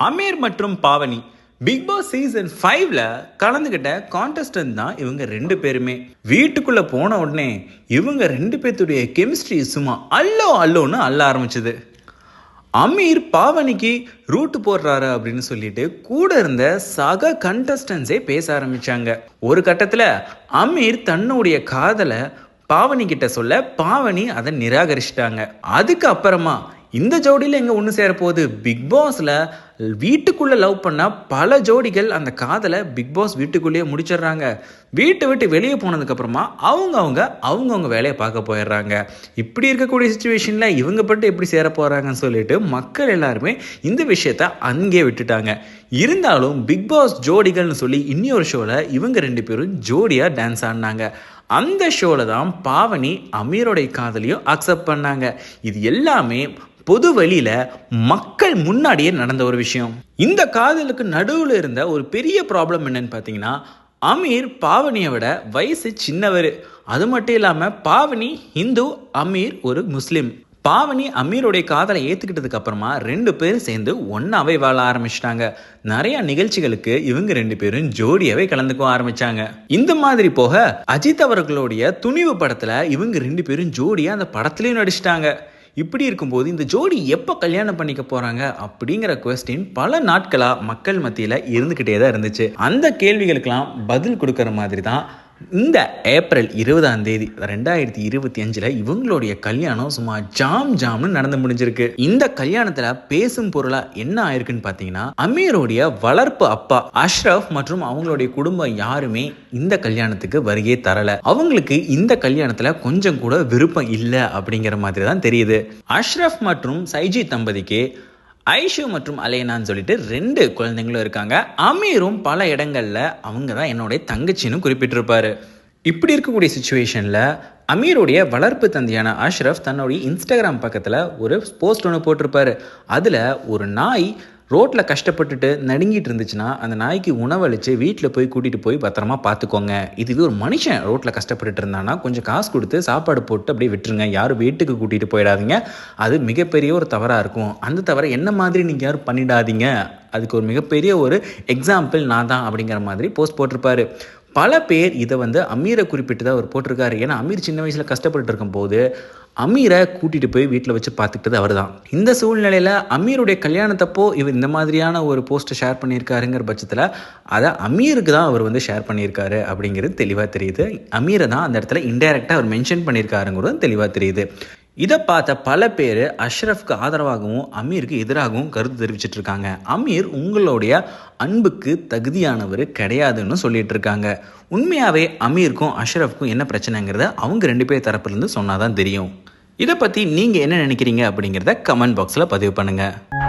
அமீர் மற்றும் Pavani big Boss season ஃபைவ்ல கலந்துக்கிட்ட contestant தான் இவங்க ரெண்டு பேருமே. வீட்டுக்குள்ள போன உடனே இவங்க ரெண்டு பேர்த்துடைய கெமிஸ்ட்ரி சும்மா அல்லோ அல்லோன்னு அள்ள ஆரம்பிச்சது. அமீர் பாவனிக்கு ரூட்டு போடுறாரு அப்படின்னு சொல்லிட்டு கூட இருந்த சக கண்டஸ்டன்ஸே பேச ஆரம்பிச்சாங்க. ஒரு கட்டத்தில் அமீர் தன்னுடைய காதலை பாவனி கிட்ட சொல்ல பாவனி அதை நிராகரிச்சிட்டாங்க. அதுக்கு அப்புறமா இந்த ஜோடியில் எங்கே ஒன்று சேரப்போகுது பிக் பாஸில் வீட்டுக்குள்ளே லவ் பண்ணால் பல ஜோடிகள் அந்த காதலை பிக் பாஸ் வீட்டுக்குள்ளேயே முடிச்சிடுறாங்க. வீட்டை விட்டு வெளியே போனதுக்கப்புறமா அவங்க அவங்க அவங்கவுங்க வேலையை பார்க்க போயிடுறாங்க. இப்படி இருக்கக்கூடிய சுச்சுவேஷனில் இவங்க பட்டு எப்படி சேர போகிறாங்கன்னு சொல்லிட்டு மக்கள் எல்லாருமே இந்த விஷயத்த அங்கே விட்டுட்டாங்க. இருந்தாலும் பிக் பாஸ் ஜோடிகள்னு சொல்லி இன்னொரு ஷோவில் இவங்க ரெண்டு பேரும் ஜோடியாக டான்ஸ் ஆடினாங்க. அந்த ஷோவில் தான் பாவனி அமீரோடைய காதலையும் அக்செப்ட் பண்ணாங்க. இது எல்லாமே பொது வழியில் மக்கள் முன்னாடியே நடந்த ஒரு விஷயம். இந்த காதலுக்கு நடுவில் இருந்த ஒரு பெரிய ப்ராப்ளம் என்னன்னு பார்த்தீங்கன்னா அமீர் பாவனியை விட வயசு சின்னவர். அது மட்டும் இல்லாமல் பாவனி ஹிந்து அமீர் ஒரு முஸ்லீம். பாவனி அமீருடைய காதலை ஏற்றுக்கிட்டதுக்கு அப்புறமா ரெண்டு பேரும் சேர்ந்து ஒன்றாவே வாழ ஆரம்பிச்சிட்டாங்க. நிறைய நிகழ்ச்சிகளுக்கு இவங்க ரெண்டு பேரும் ஜோடியாவே கலந்துக்க ஆரம்பிச்சாங்க. இந்த மாதிரி போக அஜித் அவர்களுடைய துணிவு படத்தில் இவங்க ரெண்டு பேரும் ஜோடியாக அந்த படத்துலயும் நடிச்சிட்டாங்க. இப்படி இருக்கும்போது இந்த ஜோடி எப்போ கல்யாணம் பண்ணிக்க போகிறாங்க அப்படிங்கிற கொஸ்டின் பல நாட்களாக மக்கள் மத்தியில் இருந்துக்கிட்டே தான் இருந்துச்சு. அந்த கேள்விகளுக்கெல்லாம் பதில் கொடுக்குற மாதிரி தான் இந்த ஏப்ரல் இருபதாம் தேதி ரெண்டாயிரத்தி இருபத்தி அஞ்சில் இவங்களுடைய கல்யாணம் சும்மா ஜாம் ஜாம்னு நடந்து முடிஞ்சிருக்கு. இந்த கல்யாணத்தில் பேசும் பொருளாக என்ன ஆயிருக்குன்னு பார்த்தீங்கன்னா அமீருடைய வளர்ப்பு அப்பா அஷ்ரஃப் மற்றும் அவங்களுடைய குடும்பம் யாருமே இந்த கல்யாணத்துக்கு வருகை தரல. அவங்களுக்கு இந்த கல்யாணத்தில் கொஞ்சம் கூட விருப்பம் இல்லை அப்படிங்கிற மாதிரி தான் தெரியுது. அஷ்ரஃப் மற்றும் சைஜி தம்பதிக்கு ஐஷு மற்றும் அலேனான்னு சொல்லிட்டு ரெண்டு குழந்தைங்களும் இருக்காங்க. அமீரும் பல இடங்களில் அவங்க தான் என்னுடைய தங்கச்சின்னு குறிப்பிட்டிருப்பாரு. இப்படி இருக்கக்கூடிய சுச்சுவேஷனில் அமீருடைய வளர்ப்பு தந்தையான அஷ்ரஃப் தன்னுடைய இன்ஸ்டாகிராம் பக்கத்தில் ஒரு போஸ்ட் ஒன்று போட்டிருப்பாரு. அதில் ஒரு நாய் ரோட்டில் கஷ்டப்பட்டுட்டு நடுங்கிட்டு இருந்துச்சுன்னா அந்த நாய்க்கு உணவளித்து வீட்டில் போய் கூட்டிகிட்டு போய் பத்திரமா பார்த்துக்கோங்க இதுவே ஒரு மனுஷன் ரோட்டில் கஷ்டப்பட்டுட்டு இருந்தானா கொஞ்சம் காசு கொடுத்து சாப்பாடு போட்டு அப்படியே விட்டுருங்க. யாரும் வீட்டுக்கு கூட்டிகிட்டு போயிடாதீங்க. அது மிகப்பெரிய ஒரு தவறாக இருக்கும். அந்த தவிர என்ன மாதிரி நீங்கள் யாரும் பண்ணிடாதீங்க? அதுக்கு ஒரு மிகப்பெரிய ஒரு எக்ஸாம்பிள் நான் தான் அப்படிங்கிற மாதிரி போஸ்ட் போட்டிருப்பாரு. பல பேர் இதை வந்து அமீரை குறிப்பிட்டு தான் அவர் போட்டிருக்காரு. ஏன்னா அமீர் சின்ன வயசில் கஷ்டப்பட்டு இருக்கும்போது அமீரை கூட்டிகிட்டு போய் வீட்டில் வச்சு பார்த்துக்கிட்டது அவர் தான் இந்த சூழ்நிலையில் அமீருடைய கல்யாணத்தப்போ இவர் இந்த மாதிரியான ஒரு போஸ்ட்டை ஷேர் பண்ணியிருக்காருங்கிற பட்சத்தில் அதை அமீருக்கு தான் அவர் வந்து ஷேர் பண்ணியிருக்காரு அப்படிங்கிறது தெளிவாக தெரியுது. அமீரை தான் அந்த இடத்துல இன்டைரக்டாக அவர் மென்ஷன் பண்ணியிருக்காருங்கிறதும் தெளிவாக தெரியுது. இதை பார்த்த பல பேர் அஷ்ரஃப்க்கு ஆதரவாகவும் அமீருக்கு எதிராகவும் கருத்து தெரிவிச்சிட்டு இருக்காங்க அமீர் உங்களுடைய அன்புக்கு தகுதியானவர் கிடையாதுன்னு சொல்லிட்டு இருக்காங்க உண்மையாகவே அமீருக்கும் அஷ்ரஃப்க்கும் என்ன பிரச்சனைங்கிறத அவங்க ரெண்டு பேர் தரப்புலேருந்து சொன்னால் தான் தெரியும். இதை பற்றி நீங்கள் என்ன நினைக்கிறீங்க அப்படிங்கிறத கமெண்ட் பாக்ஸில் பதிவு பண்ணுங்கள்